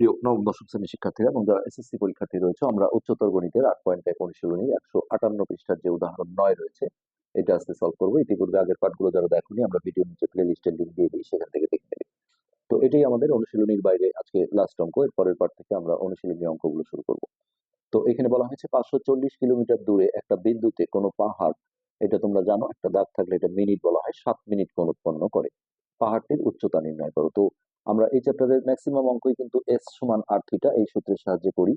প্রিয় নবম, দশম শ্রেণির শিক্ষার্থীরা এবং যারা এসএসসি পরীক্ষার্থী রয়েছে, আমরা উচ্চতর গণিতের আট পয়েন্ট এক অনুশীলনী একশো আটান্ন পৃষ্ঠার যে উদাহরণ নয় রয়েছে, এটা আজকে সলভ করব। ইতিপূর্বে আগের পাঠগুলো যারা দেখুনি, আমরা ভিডিও নিচে প্লে লিস্টের লিঙ্ক দিয়ে দিই, সেখান থেকে দেখে নেবে। তো এটাই আমাদের অনুশীলনীর বাইরে আজকে লাস্ট অঙ্ক। পাঠ থেকে আমরা অনুশীলনী অঙ্কগুলো শুরু করব। তো এখানে বলা হয়েছে পাঁচশো চল্লিশ কিলোমিটার দূরে একটা বিন্দুতে কোনো পাহাড়, এটা তোমরা জানো, একটা দাগ থাকলে এটা মিনিট বলা হয়, সাত মিনিট কোণ উৎপন্ন করে। পাহাড়টির উচ্চতা নির্ণয় করো। তো আমরা এই চ্যাপ্টারের ম্যাক্সিমাম অঙ্কই কিন্তু এস সমান আর থিটা এই সূত্রের সাহায্যে করি।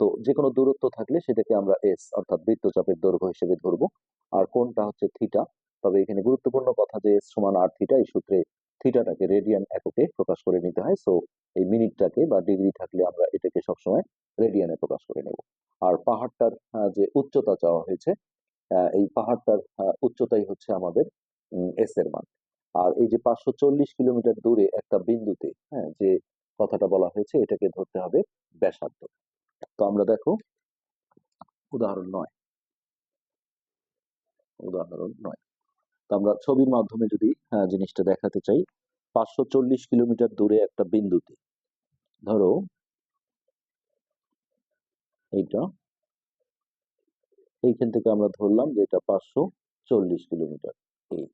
তো যে কোনো দূরত্ব থাকলে সেটাকে আমরা এস অর্থাৎ বৃত্তচাপের দৈর্ঘ্য হিসেবে ধরবো। আর কোনটা হচ্ছে থিটা তবে এখানে গুরুত্বপূর্ণ কথা যে এস সমান আর থিটা এই সূত্রে থিটাটাকে রেডিয়ান এককে প্রকাশ করে নিতে হয়। সো এই মিনিটটাকে বা ডিগ্রি থাকলে আমরা এটাকে সবসময় রেডিয়ানে প্রকাশ করে নেব। আর পাহাড়টার যে উচ্চতা চাওয়া হয়েছে এই পাহাড়টার উচ্চতাই হচ্ছে আমাদের এস এর মান। আর এই যে পাঁচশো চল্লিশ কিলোমিটার দূরে একটা বিন্দুতে হ্যাঁ যে কথাটা বলা হয়েছে এটাকে ধরতে হবে ব্যাসার্ধ। তো আমরা দেখো উদাহরণ নয়। উদাহরণ নয়। তো আমরা ছবির মাধ্যমে যদি হ্যাঁ, জিনিসটা দেখাতে চাই পাঁচশো চল্লিশ কিলোমিটার দূরে একটা বিন্দুতে ধরো এইটা এইখান থেকে আমরা ধরলাম যে এটা পাঁচশো চল্লিশ কিলোমিটার এই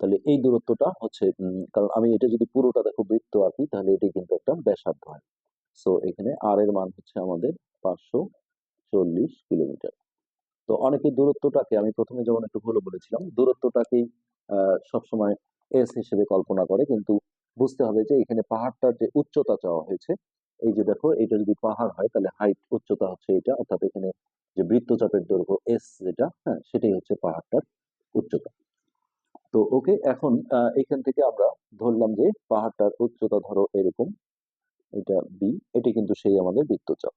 তাহলে এই দূরত্বটা হচ্ছে কারণ আমি এটা যদি পুরোটা দেখো বৃত্ত আঁকি তাহলে এটি কিন্তু একটা ব্যাসার্ধ হয়। সো এখানে আর এর মান হচ্ছে আমাদের পাঁচশো চল্লিশ কিলোমিটার। তো অনেকে দূরত্বটাকে, আমি প্রথমে যেমন একটু ভুল বলেছিলাম, দূরত্বটাকেই সবসময় এস হিসেবে কল্পনা করে, কিন্তু বুঝতে হবে যে এখানে পাহাড়টার যে উচ্চতা চাওয়া হয়েছে, এই যে দেখো, এটা যদি পাহাড় হয়, তাহলে হাইট উচ্চতা হচ্ছে এটা, অর্থাৎ এখানে যে বৃত্তচাপের দৈর্ঘ্য এস যেটা হ্যাঁ সেটাই হচ্ছে পাহাড়টার উচ্চতা। তো ওকে, এখন এখান থেকে আমরা ধরলাম যে পাহাড়টার উচ্চতা ধরো এরকম, এটা বি এটি কিন্তু সেই আমাদের বৃত্তচাপ।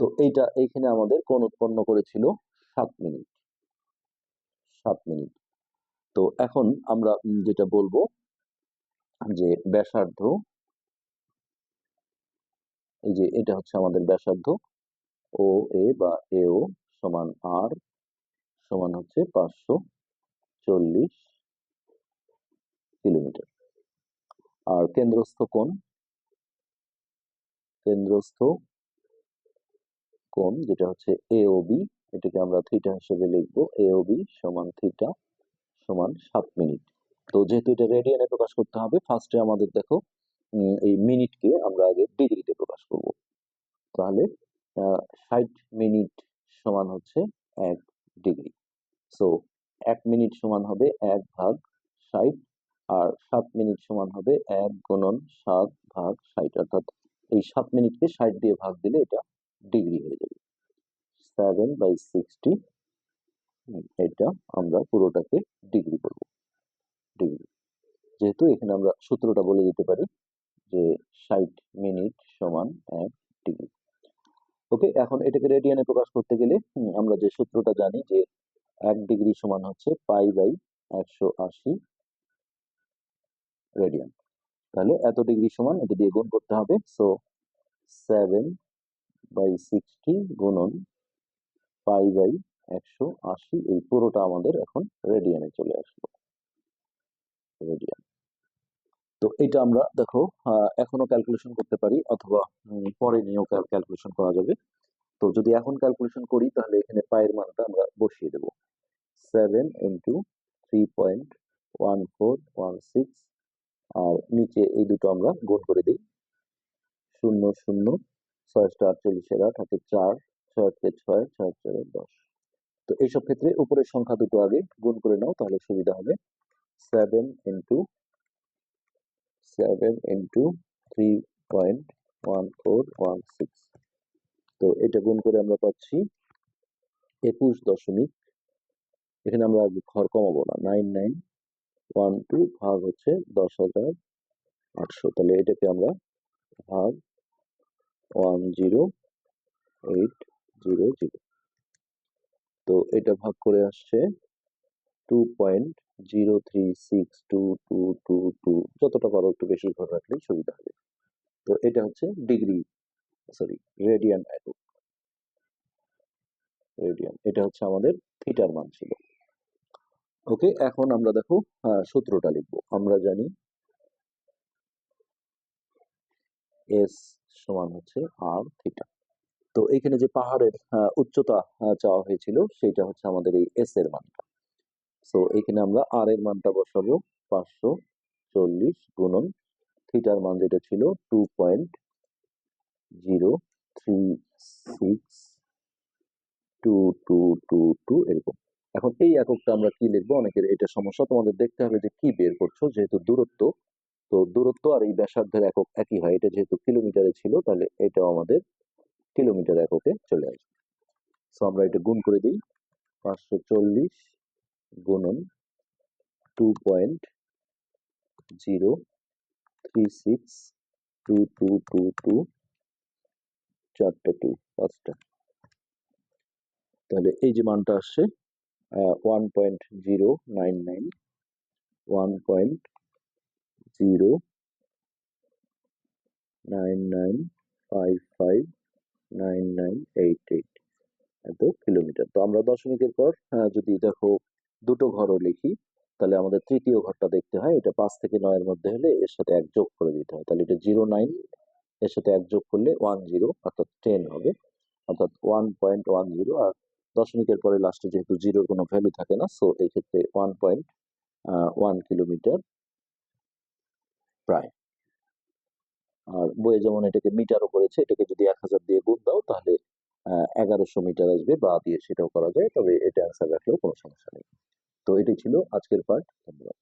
তো এইটা এইখানে আমাদের কোন উৎপন্ন করেছিল সাত মিনিট। সাত মিনিট। তো এখন আমরা যেটা বলব যে ব্যাসার্ধ, এই যে এটা হচ্ছে আমাদের ব্যাসার্ধ ও এ বা এ ও সমান আর সমান হচ্ছে পাঁচশো চল্লিশ কিলোমিটার। আর কেন্দ্রস্থ কোণ? কেন্দ্রস্থ কোণ যেটা হচ্ছে এ ও বি এটাকে আমরা থিটা হিসেবে লিখব। এ ও বি সমান থিটা সমান সাত মিনিট। তো যেহেতু এটা রেডিয়ানে প্রকাশ করতে হবে ফার্স্টে আমাদের দেখো এই মিনিটকে আমরা আগে ডিগ্রিতে প্রকাশ করব। তাহলে ষাট মিনিট সমান হচ্ছে এক ডিগ্রি। সো এক মিনিট সমান হবে এক ভাগ সাত মিনিট সমান হবে এক গুণন সাত ভাগ ষাট, অর্থাৎ এই সাত মিনিটকে ষাট দিয়ে ভাগ দিলে এটা ডিগ্রি হয়ে যাবে। সেভেন বাই সিক্সটি, এটা আমরা পুরোটাকে ডিগ্রি করব। ডিগ্রি। যেহেতু এখানে আমরা সূত্রটা বলে দিতে পারি যে ষাট মিনিট সমান এক ডিগ্রি। ওকে, এখন এটাকে রেডিয়ানে প্রকাশ করতে গেলে আমরা যে সূত্রটা জানি যে এক ডিগ্রি সমান হচ্ছে পাই বাই একশো আশি রেডিয়ান তাহলে এত ডিগ্রি সমান এটা দিয়ে গুণ করতে হবে। সো সেভেন বাই সিক্সটি গুণন পাই বাই একশো আশি, এই পুরোটা আমাদের এখন রেডিয়ানে চলে আসলো। রেডিয়ান তো এটা আমরা দেখো এখনও ক্যালকুলেশন করতে পারি অথবা পরে নিয়েও ক্যালকুলেশন করা যাবে। তো যদি এখন ক্যালকুলেশন করি, তাহলে এখানে পায়ের মানটা আমরা বসিয়ে দেব। Seven into three point one four one six আর নিচে এই দুটো আমরা গুণ করে দিই। শূন্য শূন্য ছয়টা আটচল্লিশের আট, হাতে চার, ছয় আটকে ছয় ছয় চারে দশ। তো এইসব ক্ষেত্রে উপরের সংখ্যা দুটো আগে গুণ করে নাও, তাহলে সুবিধা হবে seven into seven into three point one four one six তো এটা গুণ করে আমরা পাচ্ছি একুশ দশমিক, এখানে আমরা ঘর কমাবো না নাইন নাইন ওয়ান টু ভাগ হচ্ছে দশ হাজার আটশো। তাহলে এটাকে আমরা ভাগ one zero eight zero zero তো এটা ভাগ করে আসছে two point zero three six two two two two যতটা পারো একটু বেশি ঘর রাখলেই সুবিধা হবে। তো এটা হচ্ছে ডিগ্রি সরি রেডিয়ান একক রেডিয়ান এটা হচ্ছে আমাদের থিটার মান ছিল। ওকে এখন আমরা দেখো আহ, সূত্রটা লিখব। আমরা জানি এস সমান হচ্ছে আর থিটা তো এখানে যে পাহাড়ের আহ, উচ্চতা চাওয়া হয়েছিল সেটা হচ্ছে আমাদের এই এস এর মানটা। সো এখানে আমরা আর এর মানটা বসাবো পাঁচশো চল্লিশ গুণন থিটার মান যেটা ছিল two point zero three six two two two two এরকম। এখন এই এককটা আমরা কি লিখব? অনেকের এটা সমস্যা। তোমাদের দেখতে হবে যে কি বের করছ, যেহেতু দূরত্ব, তো দূরত্ব আর এই ব্যাসার্ধের একক একই হয়। এটা যেহেতু কিলোমিটারে ছিল, তাহলে এটাও আমাদের কিলোমিটার এককে চলে আসবে। সো আমরা এটা গুণ করে দিই। পাঁচশো চল্লিশ গুণন two point zero three six two two two two চারটে টু পাঁচটা। তাহলে এই যে মানটা আসছে one point zero nine nine one point zero nine nine five five nine nine eight eight এত কিলোমিটার। তো আমরা দশমিকের পর আহ, যদি দেখো দুটো ঘরও লিখি তাহলে আমাদের তৃতীয় ঘরটা দেখতে হয়। এটা পাঁচ থেকে নয়ের মধ্যে হলে এর সাথে এক যোগ করে দিতে হয়। তাহলে এটা জিরো নাইন এর সাথে এক যোগ করলে ওয়ান জিরো অর্থাৎ টেন হবে। অর্থাৎ ওয়ান পয়েন্ট ওয়ান জিরো আর দশমিকের পরে লাস্টে যেহেতু জিরোর কোনো ভ্যালু থাকে না সো এই ক্ষেত্রে ওয়ান পয়েন্ট ওয়ান কিলোমিটার প্রায়। আর বইয়ে যেমন এটাকে মিটারও করেছে, এটাকে যদি এক হাজার দিয়ে গুণ দাও, তাহলে এগারোশো মিটার আসবে, বা দিয়ে সেটাও করা যায়, তবে এটা অ্যান্সার রাখলেও কোনো সমস্যা নেই। তো এটাই ছিল আজকের পার্ট ধন্যবাদ।